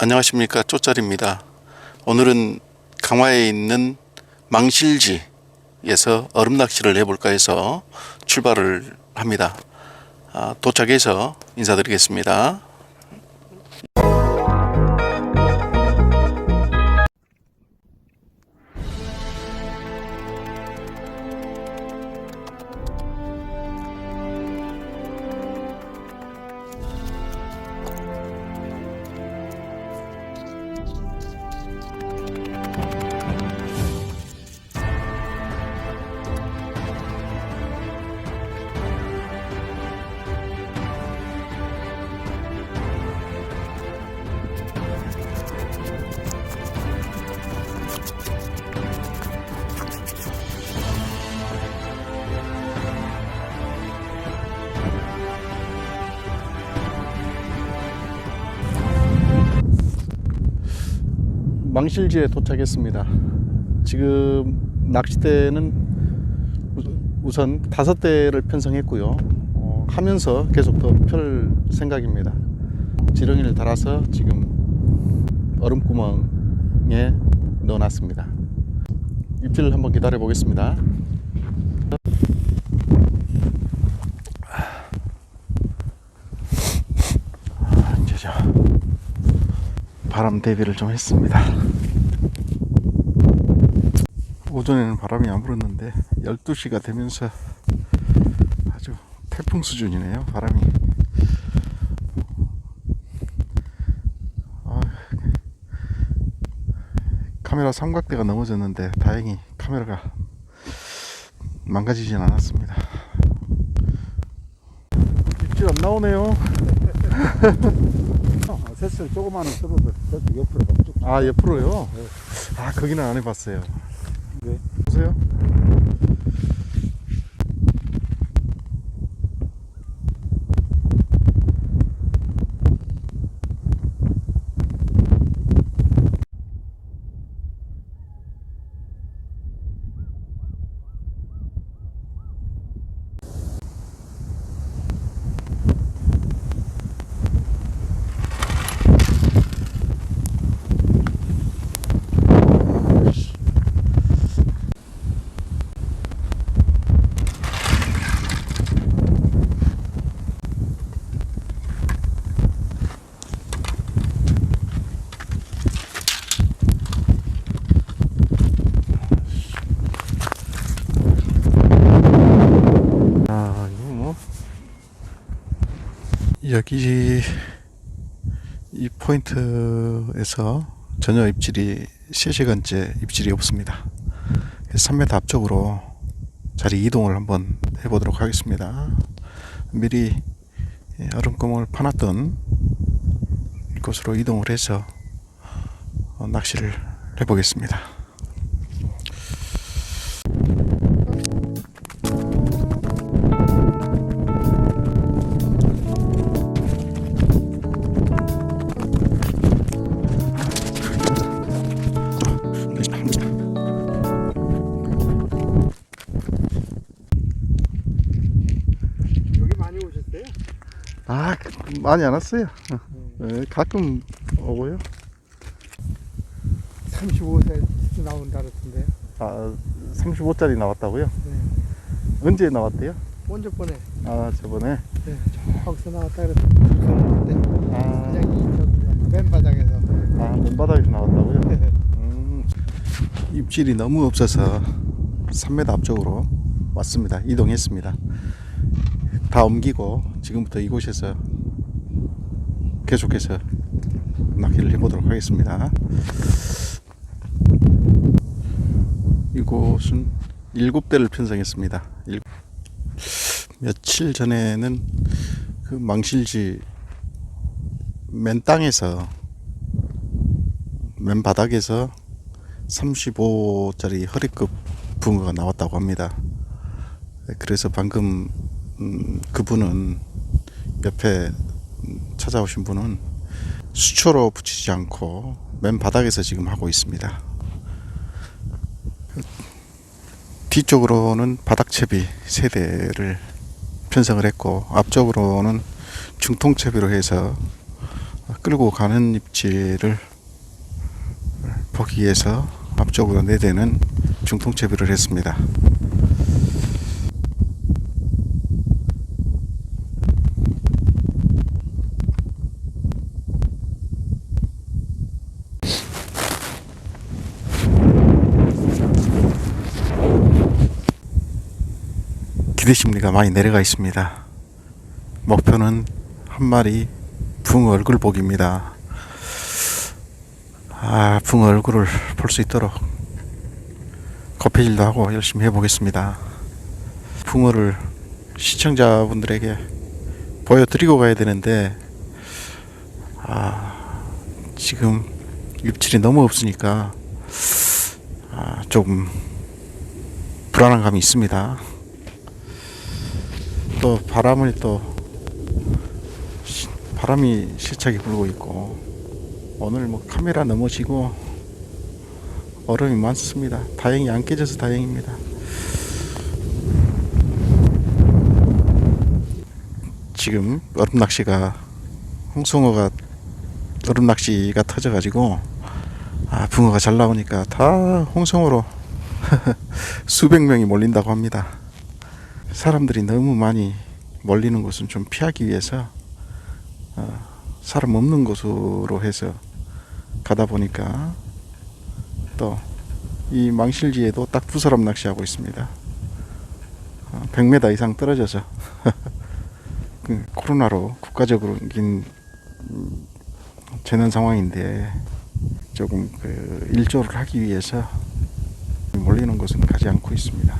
안녕하십니까 쪼짜리입니다. 오늘은 강화에 있는 망실지에서 얼음 낚시를 해볼까 해서 출발을 합니다. 아, 도착해서 인사드리겠습니다. 망실지에 도착했습니다. 지금 낚싯대는 우- 우선 다섯 대를 편성했고요. 어, 하면서 계속 더 펼 생각입니다. 지렁이를 달아서 지금 얼음구멍에 넣어놨습니다. 입질 한번 기다려 보겠습니다. 아, 바람 대비를 좀 했습니다. 오전에는 바람이 안 불었는데 12시가 되면서 아주 태풍 수준이네요. 바람이. 아, 카메라 삼각대가 넘어졌는데 다행히 카메라가 망가지진 않았습니다. 입질 안 나오네요. 아, 셋을 조그마한 저쪽 옆으로 쭉. 아 옆으로요? 아 거기는 안 해봤어요. 네. 보세요. 아 이거 뭐 여기 이 포인트에서 전혀 입질이 3시간째 입질이 없습니다. 3m 앞쪽으로 자리 이동을 한번 해보도록 하겠습니다. 미리 얼음구멍을 파놨던 곳으로 이동을 해서 어, 낚시를 해보겠습니다. 아 많이 안 왔어요. 네, 가끔 오고요. 35세 나온다 그랬던데. 아 35짜리 나왔다고요? 네. 언제 나왔대요? 먼저 번에 아 저번에 네. 저기서 나왔다 그랬는데 아, 그냥 이 저기 맨바닥에서 아 맨바닥에서 나왔다고요? 음, 입질이 너무 없어서 3m 앞쪽으로 왔습니다. 이동했습니다. 다 옮기고 지금부터 이곳에서 계속해서 낚시를 해보도록 하겠습니다. 이곳은 일곱 대를 편성했습니다. 일- 며칠 전에는 그 망실지 맨 땅에서 맨 바닥에서 35짜리 허리급 붕어가 나왔다고 합니다. 네, 그래서 방금 음, 그분은 옆에 음, 찾아오신 분은 수초로 붙이지 않고 맨 바닥에서 지금 하고 있습니다. 그 뒤쪽으로는 바닥채비 세 대를 편성을 했고 앞쪽으로는 중통채비로 해서 끌고 가는 입질을 보기 위해서 앞쪽으로 내대는 중통채비를 했습니다. 기대 심리가 많이 내려가 있습니다. 목표는 한 마리 붕어 얼굴 보기입니다. 아, 붕어 얼굴을 볼 수 있도록 커피질도 하고 열심히 해보겠습니다. 붕어를 시청자분들에게 보여드리고 가야 되는데, 아, 지금 입질이 너무 없으니까, 아, 조금 불안한 감이 있습니다. 또 바람을 또 시- 바람이 실차게 불고 있고 오늘 뭐 카메라 넘어지고 얼음이 많습니다. 다행히 안 깨져서 다행입니다. 지금 얼음 낚시가 홍숭어가 얼음 낚시가 터져가지고 아 붕어가 잘 나오니까 다 홍성어로 수백 명이 몰린다고 합니다. 사람들이 너무 많이 몰리는 곳은 좀 피하기 위해서 어, 사람 없는 곳으로 해서 가다 보니까 또 이 망실지에도 딱 두 사람 낚시하고 있습니다. 어, 100m 이상 떨어져서 그 코로나로 국가적으로 긴 음, 재난 상황인데 조금 그 일조를 하기 위해서 몰리는 곳은 가지 않고 있습니다.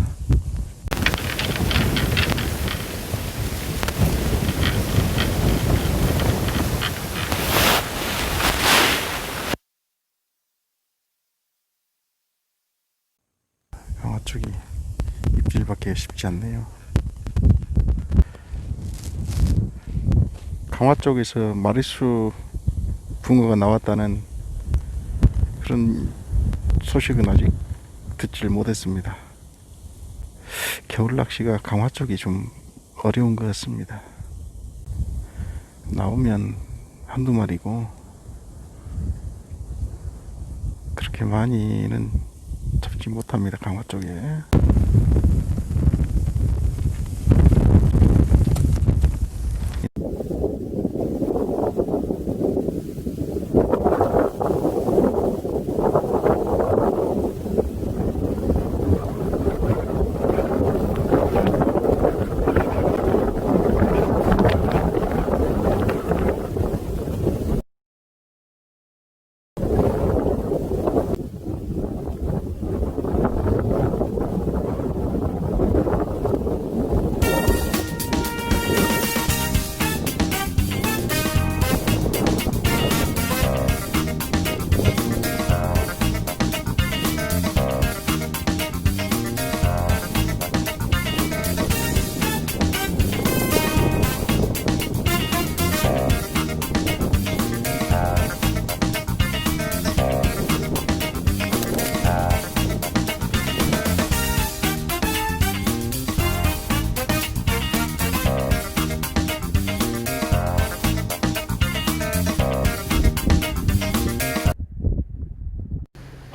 강화 쪽이 입질 받기 쉽지 않네요. 강화 쪽에서 마리수 붕어가 나왔다는 그런 소식은 아직 듣질 못했습니다. 겨울 낚시가 강화 쪽이 좀 어려운 것 같습니다. 나오면 한두 마리고 그렇게 많이는 잡지 못합니다. 강화 쪽에.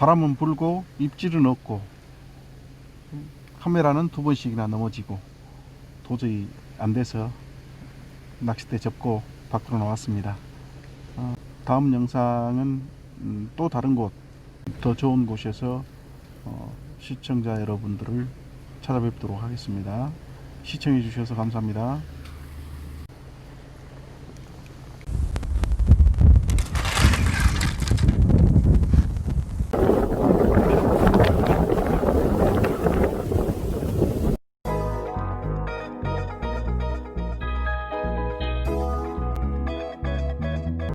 바람은 불고 입질은 없고 카메라는 두 번씩이나 넘어지고 도저히 안 돼서 낚싯대 접고 밖으로 나왔습니다. 어, 다음 영상은 음, 또 다른 곳, 더 좋은 곳에서 어, 시청자 여러분들을 찾아뵙도록 하겠습니다. 시청해 주셔서 감사합니다.